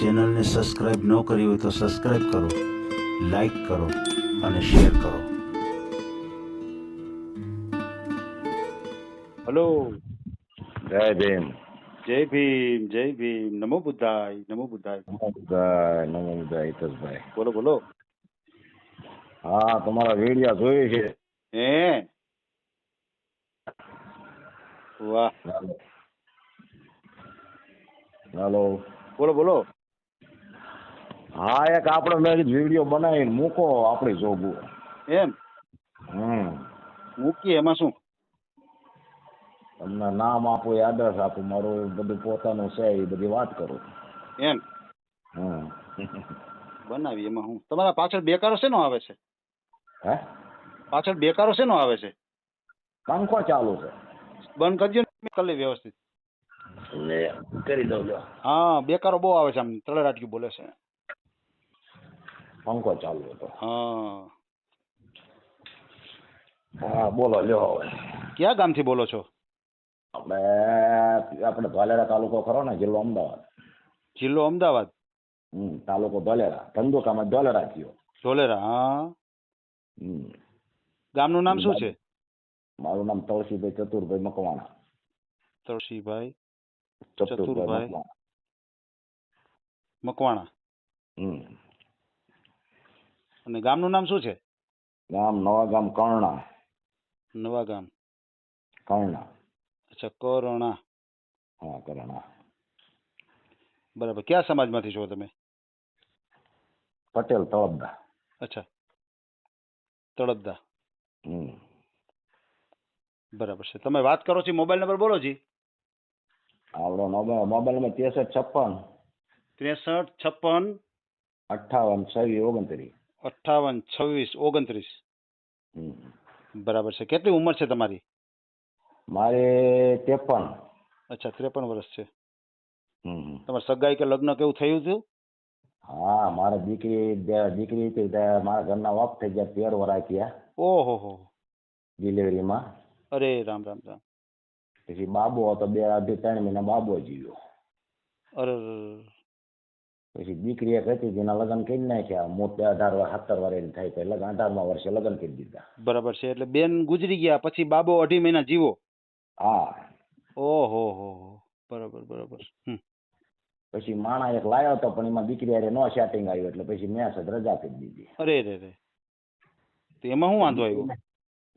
ચેનલને સબસ્ક્રાઇબ ન કરી હોય તો સબસ્ક્રાઇબ કરો લાઈક કરો અને શેર કરો. હલો. જય ભીમ. જય ભીમ જય ભીમ. નમો બુદ્ધાય નમો બુદ્ધાય. નમો બુદ્ધાય નમો બુદ્ધાય હિતેશભાઈ. બોલો બોલો. હા તમારા વીડિયો જોઈએ છે. હે? વાહ. હાલો. બોલો બોલો. હા એક આપણે મેં વીડિયો બનાવીને મૂકો આપણી જોગું. એમ? હમ. મૂકીએ એમાં શું? તમને નામ આપું એડ્રેસ આપું મારું બધું પોતાનું છે એ બધી વાત કરું. એમ? હમ. બનાવી એમાં હું. તમારા પાછળ બેકારો શેનો આવે છે? હે? પાછળ બેકારો શેનો આવે છે? પંખો ચાલુ છે. બંધ કરજો ને કરી વ્યવસ્થિત. કરી દઉં હા બેકારો બહુ આવે છે આમ તળે તળેરાટકી બોલે છે. પંખો ચાલુ હતો. હા. હા બોલો લ્યો હવે. ક્યાં ગામથી બોલો છો? આપણે આપણે ધોલેરા તાલુકો ખરો ને જિલ્લો અમદાવાદ. જિલ્લો અમદાવાદ? હમ તાલુકો ધોલેરા. ધંધુકામાં ધોલેરા થયો. ધોલેરા હા. હમ. ગામનું નામ શું છે? મારું નામ તળસીભાઈ ચતુરભાઈ મકવાણા. તળસીભાઈ ચતુરભાઈ મકવાણા. હમ. અને ગામનું નામ શું છે? ગામ નવા ગામ કર્ણા. નવા ગામ. કર્ણા. અચ્છા કરણા. હા કર્ણા. બરાબર. કયા સમાજમાંથી છો તમે? પટેલ તળપદા. અચ્છા. તળપદા. હમ. બરાબર છે. તમે વાત કરો છો મોબાઈલ નંબર બોલો જી. આપણો મોબાઈલ મોબાઈલમાં ત્રેસઠ છપ્પન. ત્રેસઠ છપ્પન. અઠ્ઠાવન છવ્વીસ ઓગણત્રીસ. અઠ્ઠાવન છવ્વીસ ઓગણત્રીસ. બરાબર છે. કેટલી ઉંમર છે તમારી? મારે ત્રેપન. અચ્છા ત્રેપન વર્ષ છે. હમ. તમારે સગાઈ કે લગ્ન કેવું થયું હતું? હા મારા દીકરી દીકરી હતી મારા ઘરના વાપ થઈ ગયા તેર વરા થયા ઓહો હો ડિલિવરીમાં. અરે રામ રામ રામ. પછી બાબો હતો બે અઢી ત્રણ મહિના બાબો જીવ્યો. અરે પછી દીકરી એક હતી જેના લગ્ન કરી નાખ્યા. મોટે અઢાર વાર સત્તર વર્ષની થાય તો લગ્ન અઢારમા વર્ષે લગ્ન કરી દીધા. બરાબર છે એટલે બેન ગુજરી ગયા પછી બાબો અઢી મહિના જીવો? હા. ઓહો હો હો. બરાબર બરાબર. હમ. પછી માણા એક લાવ્યો હતો પણ એમાં દીકરી હારે નો સેટિંગ આવ્યું એટલે પછી મેં સદ રજા કરી દીધી. અરે રે રે તો એમાં શું વાંધો આવ્યો?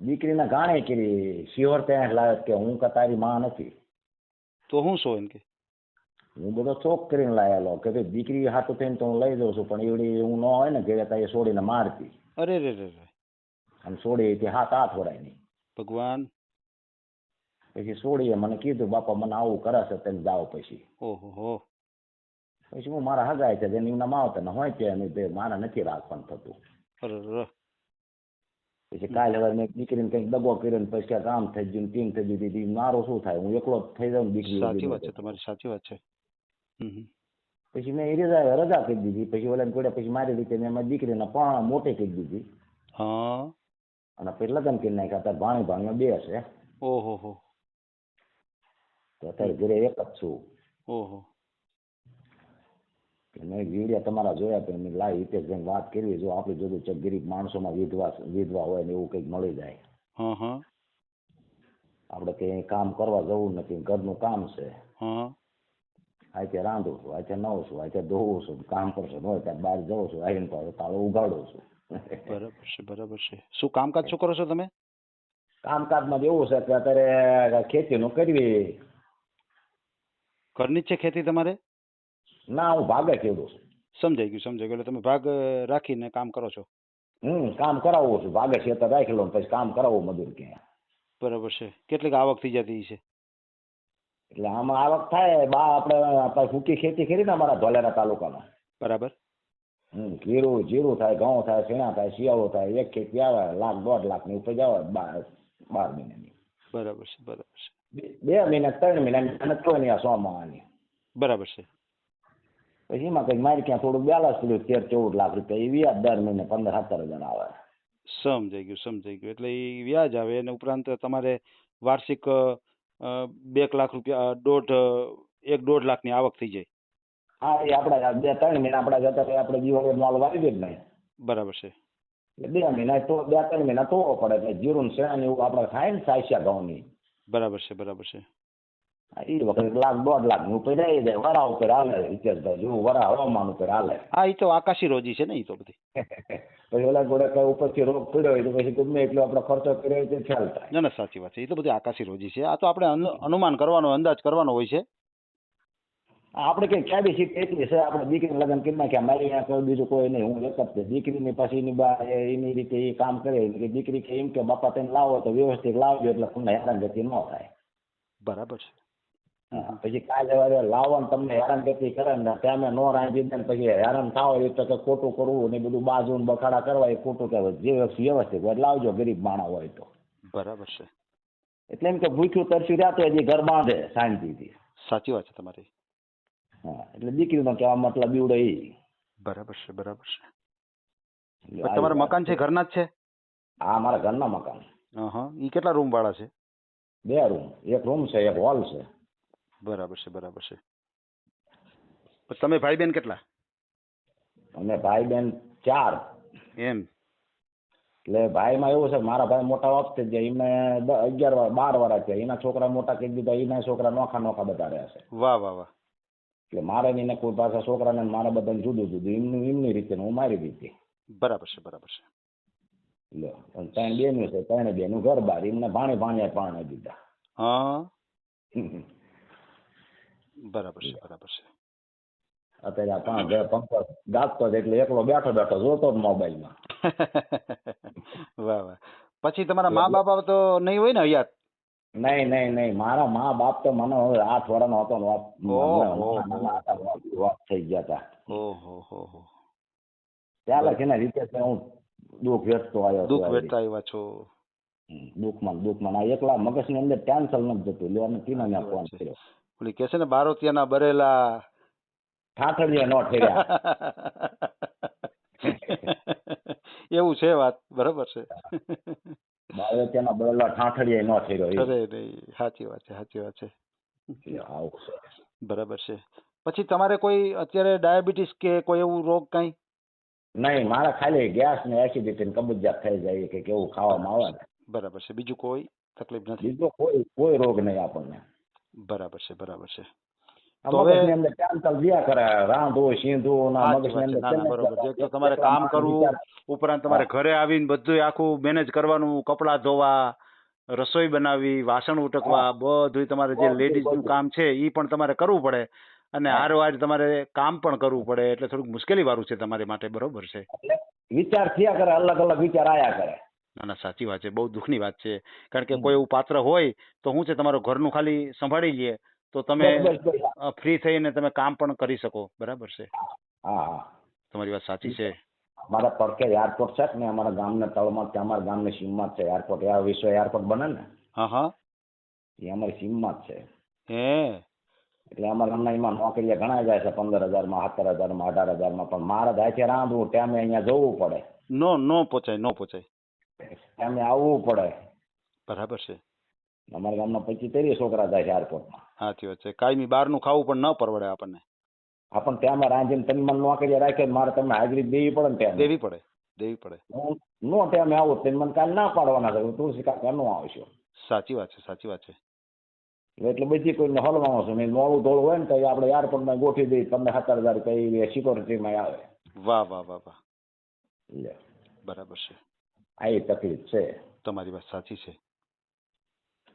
દીકરીને ગાણે કરી શિવર ત્યાં લાવ્યો કે હું કે તારી માં નથી. તો શું છો એમ કે? હું બધો ચોક કરીને લાયેલો કે ભાઈ દીકરી હાથું થઈને તો હું લઈ દઉં છું પણ એવડી હું ન હોય ને ઘરે ત્યાં એ છોડીને મારતી. અરે રે રે રે અને છોડી હતી હાથ હાથ વડાયની ભગવાન. પછી છોડીએ મને કીધું બાપા મને આવું કરે છે તમે જાઓ પછી. ઓહો પછી હું મારા હગાય છે જેની એમના માવતર હોય છે અને મારા નથી રાખવાનું થતું. પછી કાલે હવે મેં દીકરીને કંઈક દગો કર્યો ને પછી કામ થઈ ગયું ટીમ થઈ ગયું મારો શું થાય? હું એકલો થઈ જાઉં દીકરી સાચી વાત છે તમારી સાચી વાત છે. પછી મેં એ રજા રજા કરી દીધી. પછી ઓલા જોડે પછી મારી રીતે મેં મારી દીકરીને પણ મોટી કરી દીધી. હા. અને પછી લગ્ન કરી નાખ્યા. અત્યારે ભાણી ભાણીઓ બે છે. ઓહો હો. તો અત્યારે ઘરે એક જ છું. ઓહો. મેં વીડિયો તમારા જોયા તો મેં લાઈ જેમ વાત કરવી. જો આપણે જોયું છે ગરીબ માણસોમાં વિધવા વિધવા હોય ને એવું કંઈક મળી જાય. આપણે કંઈ કામ કરવા જવું નથી. ઘરનું કામ છે. હા આજે રાંધું છું આજે નવું છું આજે ધોવું છું કામ કરશું હોય ત્યાં બહાર જવું છું આવીને પાછો તાળો ઉગાડું છું. બરાબર છે બરાબર છે. શું કામકાજ શું કરો છો તમે? કામકાજમાં એવું છે કે અત્યારે ખેતીનું કરવી. ઘરની છે ખેતી તમારે? ના હું ભાગે ખેડું છું સમજાઈ ગયું સમજાઈ ગયું. એટલે તમે ભાગ રાખીને કામ કરો છો? હમ કામ કરાવવું છું. ભાગે ખેતર રાખી લઉં પછી કામ કરાવવું મજૂર ક્યાં બરાબર છે. કેટલીક આવક થઈ જતી છે એટલે આમાં આવક થાય બા આપણે આપણે સૂકી ખેતી કરી ને અમારા ધોલેરા તાલુકામાં. બરાબર. હમ જીરું જીરું થાય ઘઉં થાય શેણા થાય શિયાળો થાય એક ખેતી આવે લાખ દોઢ લાખની ઉપજ આવે બાર બાર મહિનાની. બરાબર છે બરાબર છે. બે- મહિના ત્રણ મહિનાની મહેનત કોઈ નહીં આ સો માવાની બરાબર છે. પછી એમાં કંઈક મારી ક્યાં થોડું બેલેન્સ પડ્યું તેર ચૌદ લાખ રૂપિયા એ વ્યાજ દર મહિને પંદર સત્તર હજાર આવે. સમજાઈ ગયું સમજાઈ ગયું. એટલે એ વ્યાજ આવે અને ઉપરાંત તમારે વાર્ષિક બે લાખ રૂપિયા દોઢ એક દોઢ લાખની આવક થઈ જાય. હા એ આપડા બે ત્રણ મહિના આપડા જતા રહે આપણે દિવાળી માલ વાવી દે જ બરાબર છે. બે મહિના તો બે ત્રણ મહિના તોડવો પડે એટલે જીરું ને શેણા એવું આપણે થાય ને સાયસ્યા ઘઉંની. બરાબર છે બરાબર છે. એ વખતે લાખ દોઢ લાખનું ઉપર રહી જાય વરા ઉપર હાલે હિતેશભાઈ જેવું વરા હવામાન ઉપર હાલે. હા એ તો આકાશી રોજી છે ને એ તો બધી. પછી ઓલા ઘોડા ઉપરથી રોગ પડ્યો હોય તો પછી ગમે એટલો આપણે ખર્ચો કર્યો હોય તો ખ્યાલ થાય. ના ના સાચી વાત છે. એ તો બધી આકાશી રોજી છે. આ તો આપણે અનુમાન કરવાનો અંદાજ કરવાનો હોય છે. આપણે કઈ કેબેસિટી એટલી છે. આપણે દીકરી લગ્ન કરી નાખ્યા મારી અહીંયા કોઈ બીજું કોઈ નહીં. હું એક જ દીકરીની પાસે એની બા એની રીતે એ કામ કરે. કે દીકરી કે એમ કે બાપા તેને લાવો. તો વ્યવસ્થિત લાવજો એટલે તમને હેરાનગતિ ન થાય. બરાબર છે. પછી કાલે વારે લાવો ને તમને હેરાનગતિ કરે ને તમે નો રાંધી દે ને પછી હેરાન થાવ એ તો કે ખોટું કરવું ને બધું બાજુ ને બખાડા કરવા એ ખોટું કહેવાય જે વ્યવસ્થિત હોય લાવજો ગરીબ માણા હોય તો. બરાબર છે. એટલે એમ કે ભૂખ્યું તરસ્યું રહ્યા તો હજી ઘર બાંધે શાંતિથી. સાચી વાત છે તમારી. હા એટલે દીકરીનો કહેવા મતલબ બીવડે એ બરાબર છે બરાબર છે. તમારા મકાન છે ઘરના જ છે? હા મારા ઘરના મકાન. હા એ કેટલા રૂમ વાળા છે? બે રૂમ એક રૂમ છે એક હોલ છે. બરાબર છે બરાબર છે. તમે ભાઈ બેન કેટલા? અને ભાઈ બેન ચાર. એમ. એટલે ભાઈમાં એવું છે મારા ભાઈ મોટા વખતે છે એમને અગિયાર વાર બાર વાર છે એના છોકરા મોટા કહી દીધા એના છોકરા નોખા નોખા બધા રહ્યા છે. વાહ વાહ વાહ. એટલે મારે ને એને કોઈ પાછા છોકરાને મારે બધાને જુદું જુદું. એમનું એમની રીતે હું મારી રીતે. બરાબર છે બરાબર છે. લ્યો અને ત્રણ બેનું છે ત્રણે બેનું ઘર બાર. એમને ભાણે ભાણીએ પાણે દીધા. હા. બરાબર છે બરાબર છે. અત્યારે આ પાંચ ઘર પંખો ગાજતો એટલે એકલો બેઠો બેઠો જોતો મોબાઈલમાં. વાહ વાહ. પછી તમારા મા બાપ તો નહીં હોય ને હયાત નહીં નહીં નહીં. મારા મા બાપ તો મને હવે આઠ વર્ષનો હતો વાત થઈ ગયા હતા ઓહો હો હો. ને રીતે હું દુઃખ વેઠતો આવ્યો દુઃખ. વેઠતા આવ્યા છો. દુઃખમાં દુઃખમાં. આ એકલા મગજની અંદર ટેન્શન નથી જતું. લેવાનું અને ફોન કર્યો. ઓલી કે છે ને બારોતિયાના બરેલા. ઠાઠડીએ નો ઠર્યા. એવું છે વાત બરાબર છે. બારોતિયાના બરેલા બદલા નો ઠર્યો અરે નહીં સાચી વાત છે સાચી વાત છે. બરાબર છે. પછી તમારે કોઈ અત્યારે ડાયાબિટીસ કે કોઈ એવું રોગ કઈ? નહીં મારે ખાલી ગેસ ને એસિડિટી ને કબજિયાત થઈ જાય કે કેવું ખાવામાં આવે બરાબર છે. બીજું કોઈ તકલીફ નથી? બીજો કોઈ કોઈ રોગ નહીં આપણને. બરાબર છે બરાબર છે. તમારે કામ કરવું ઉપરાંત તમારે ઘરે આવીને બધું આખું મેનેજ કરવાનું કપડાં ધોવા રસોઈ બનાવવી વાસણ ઉટકવા બધું તમારે જે લેડીઝનું લેડીઝનું કામ છે એ પણ તમારે કરવું પડે. અને હા. હારવાર તમારે કામ પણ કરવું પડે એટલે થોડુંક મુશ્કેલી વાળું છે તમારી માટે બરોબર છે. વિચાર થયા કરે અલગ અલગ વિચાર આયા કરે. ના ના સાચી વાત છે બહુ દુઃખની વાત છે. કારણ કે કોઈ એવું પાત્ર હોય તો શું છે તમારું ઘરનું ખાલી સંભાળી લે તો તમે બસ, બસ, બસ. ફ્રી થઈને તમે કામ પણ કરી શકો. બરાબર છે? હા હા. તમારી વાત સાચી છે. મારા પડકે એરપોર્ટ છે ને અમારા ગામના તળમાં જ છે અમારા ગામની સીમમાં જ છે એરપોર્ટ આ વિશ્વ એરપોર્ટ બને ને? હા હા. એ અમારી સીમમાં જ છે. હે? એટલે અમારા ગામના એમાં નોકરીએ ઘણા જાય છે પંદર હજારમાં સત્તર હજારમાં અઢાર હજારમાં પણ મારે જાય છે રાંધવું ટાઈમે અહીંયા જવું પડે. નો નો પહોંચાય નો પહોંચાય ટાઈમે આવવું પડે. બરાબર છે. અમારા ગામના પચીસ છોકરા થાય છે એરપોર્ટમાં સાચી વાત છે. કાયમી બહારનું ખાવું પણ ન પરવડે આપણને. આપણ ટાઈમે રાંધીને તમે મને નોકરીએ રાખે મારે તમને હાજરી દેવી પડે ને ત્યાં દેવી પડે દેવી પડે. નો ટાઈમે આવું તમે મને કાલ ના પાડવાના છે તુલસી કાકા નો આવશો. સાચી વાત છે સાચી વાત છે. એટલે બધી કોઈને હલવાનો છે નહીં મોડું ધોળું હોય ને તો આપણે એરપોર્ટમાં ગોઠવી દઈએ તમને સત્તર હજાર રૂપિયા સિક્યોરિટીમાં આવે. વાહ વાહ વાહ વાહ. બરાબર છે. આ એ તકલીફ છે. તમારી વાત સાચી છે.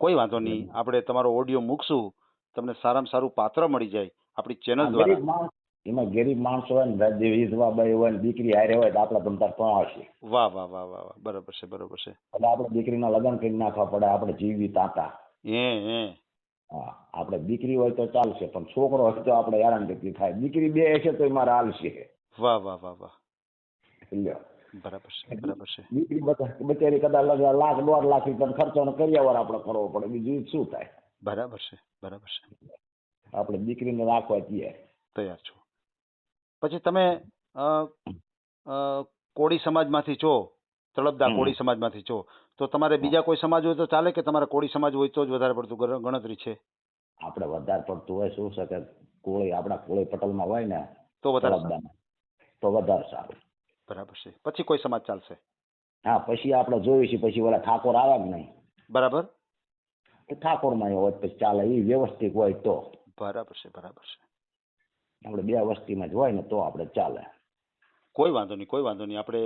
કોઈ વાંધો નહીં. આપણે તમારો ઓડિયો મૂકશું. તમને સારામાં સારું પાત્ર મળી જાય આપણી ચેનલ દ્વારા. એમાં ગરીબ માણસ હોય ને રાજ્ય વિધવા બાઈ હોય ને દીકરી હારે હોય તો આપણે તમતાર પહોંચશે વાહ વાહ વાહ વાહ વાહ. બરાબર છે બરાબર છે. એટલે આપણે દીકરીના લગ્ન કરી નાખવા પડે આપણે જીવી તાતા હે હે. હા આપણે દીકરી હોય તો ચાલશે પણ છોકરો હોય તો આપણે હેરાન કેટલી થાય. દીકરી બે હશે તો મારે હાલશે. વાહ વાહ વાહ વાહ. લ્યો. બરાબર છે બરાબર છે. દીકરી બચારી કદાચ લાખ દોઢ લાખ રૂપિયા ખર્ચો કર્યાવર આપણે કરવો પડે. બીજું શું થાય? બરાબર છે બરાબર છે. આપણે દીકરીને રાખવા છીએ તૈયાર છું. પછી તમે કોળી સમાજમાંથી છો તળપદા હમ. કોળી સમાજમાંથી છો તો તમારે બીજા કોઈ સમાજ હોય તો ચાલે કે તમારે કોળી સમાજ હોય તો જ વધારે પડતું ગણતરી છે? આપણે વધારે પડતું હોય શું છે કે કોળી આપણા કોળી પટલમાં હોય ને તો વધારે તો વધારે સારું. બરાબર છે. પછી કોઈ સમાજ ચાલશે? હા પછી આપણે છે પછી ઓલા ઠાકોર આવે કે નહીં? બરાબર. તો ઠાકોરમાં હોય પછી ચાલે એ વ્યવસ્થિત હોય તો. બરાબર છે બરાબર છે. આપણે બે વસ્તીમાં જ હોય ને તો આપણે ચાલે. કોઈ વાંધો નહીં કોઈ વાંધો નહીં. આપણે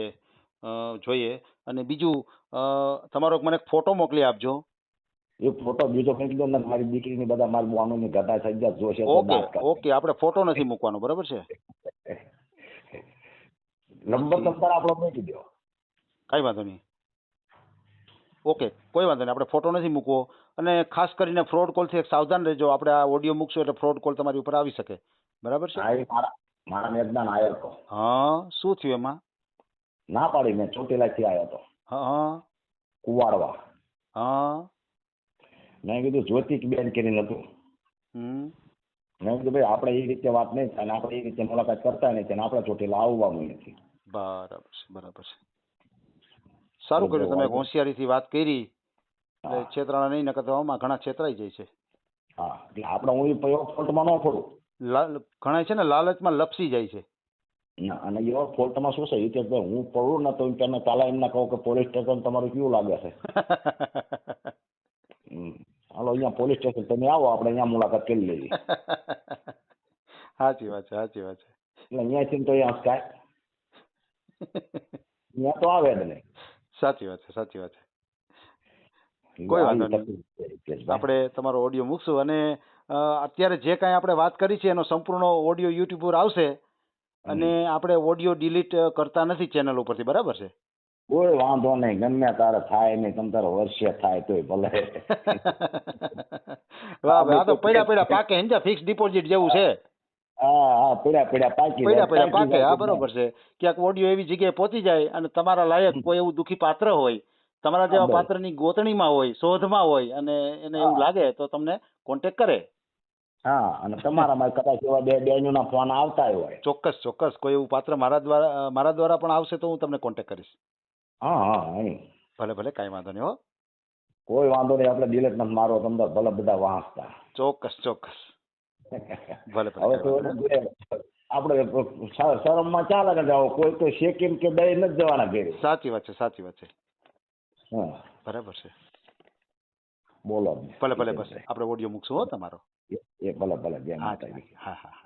જોઈએ. અને બીજું તમારો મને ફોટો મોકલી આપજો. એ ફોટો બીજો કંઈક દો ને મારી દીકરીની બધા મારી બોનોની ઘટા થઈ ગયા જોશે ઓકે ઓકે. આપણે ફોટો નથી મૂકવાનો બરાબર છે? નંબર નંબર આપણો મૂકી દો કાંઈ વાંધો નહીં. ઓકે કોઈ વાંધો નહીં. આપણે ફોટો નથી મૂકવો. અને ખાસ કરીને ફ્રોડ કોલથી એક સાવધાન રહેજો. આપણે આ ઓડિયો મૂકશું એટલે ફ્રોડ કોલ તમારી ઉપર આવી શકે. બરાબર છે? મારા મારા મેઘદાન આવ્યો હતો હા શું થયું એમાં? ના પાડી મેં ચોટીલાથી આવ્યો હતો હા હા. કુવાડવા. હા. મેં કીધું જ્યોતિક બેન કરીને હતું. હમ. મેં કીધું ભાઈ આપણે એ રીતે વાત નહીં થાય આપણે એ રીતે મુલાકાત કરતા નહીં અને આપણે ચોટીલા આવવાનું નથી. બરાબર છે બરાબર છે. સારું કર્યું તમે હોશિયારીથી વાત કરી. એટલે છેતરાણા નહીં નકર તો આમાં ઘણા છેતરાઈ જાય છે. હા એટલે આપણે હું એવો ફોલ્ટમાં ન પડું ઘણા છે ને લાલચમાં લપસી જાય છે. ના અને એવો ફોલ્ટમાં શું છે? કે ભાઈ હું પડું ને તો તમે પહેલા એમને કહું કે પોલીસ સ્ટેશન તમારું કેવું લાગે છે. હાલો અહીંયા પોલીસ સ્ટેશન તમે આવો આપણે અહીંયા મુલાકાત કરી લઈએ. સાચી વાત છે સાચી વાત છે. એટલે અહીંયાથી તો અહીંયા હસકાય અહીંયા તો આવે જ નહીં. સાચી વાત છે સાચી વાત છે. કોઈ વાંધો નહીં. આપણે તમારો ઓડિયો મૂકશું અને અત્યારે જે કાંઈ આપણે વાત કરી છે એનો સંપૂર્ણ ઓડિયો યુટ્યુબ પર આવશે અને આપણે ઓડિયો ડિલીટ કરતા નથી ચેનલ ઉપરથી બરાબર છે? કોઈ વાંધો નહીં ગમે તારે થાય નહીં તમ તારે વર્ષે થાય તોય ભલે. વાહ આ તો પડ્યા પડ્યા પાકે સમજ્યા ફિક્સ ડિપોઝિટ જેવું છે. હા હા પડ્યા પડ્યા પાકી પડ્યા પડ્યા પાકે હા બરોબર છે. ક્યાંક ઓડિયો એવી જગ્યાએ પહોંચી જાય અને તમારા લાયક કોઈ એવું દુખી પાત્ર હોય તમારા જેવા. પાત્રની ગોતણીમાં હોય શોધમાં હોય અને એને એવું લાગે તો તમને કોન્ટેક્ટ કરે. હા અને તમારામાં કદાચ એવા બે બેનોના ફોન આવતા હોય. ચોક્કસ ચોક્કસ. કોઈ એવું પાત્ર મારા દ્વારા મારા દ્વારા પણ આવશે તો હું તમને કોન્ટેક્ટ કરીશ. હા હા ભલે ભલે કાંઈ વાંધો નહીં હો. કોઈ વાંધો નહીં આપણે ડિલેટ નથી મારો તમને ભલે બધા વાંચતા ચોક્કસ ચોક્કસ. ભલે હવે તો આપણે શરમમાં ચાલે કે જાવ કોઈ તો શેકીમ કે દઈ નથી જવાના ઘેર. સાચી વાત છે સાચી વાત છે. હા. બરાબર છે. બોલો. ભલે ભલે બસ આપણે ઓડિયો મૂકશું હો તમારો. એ ભલે ભલે જય હા માતાજી. હા હા.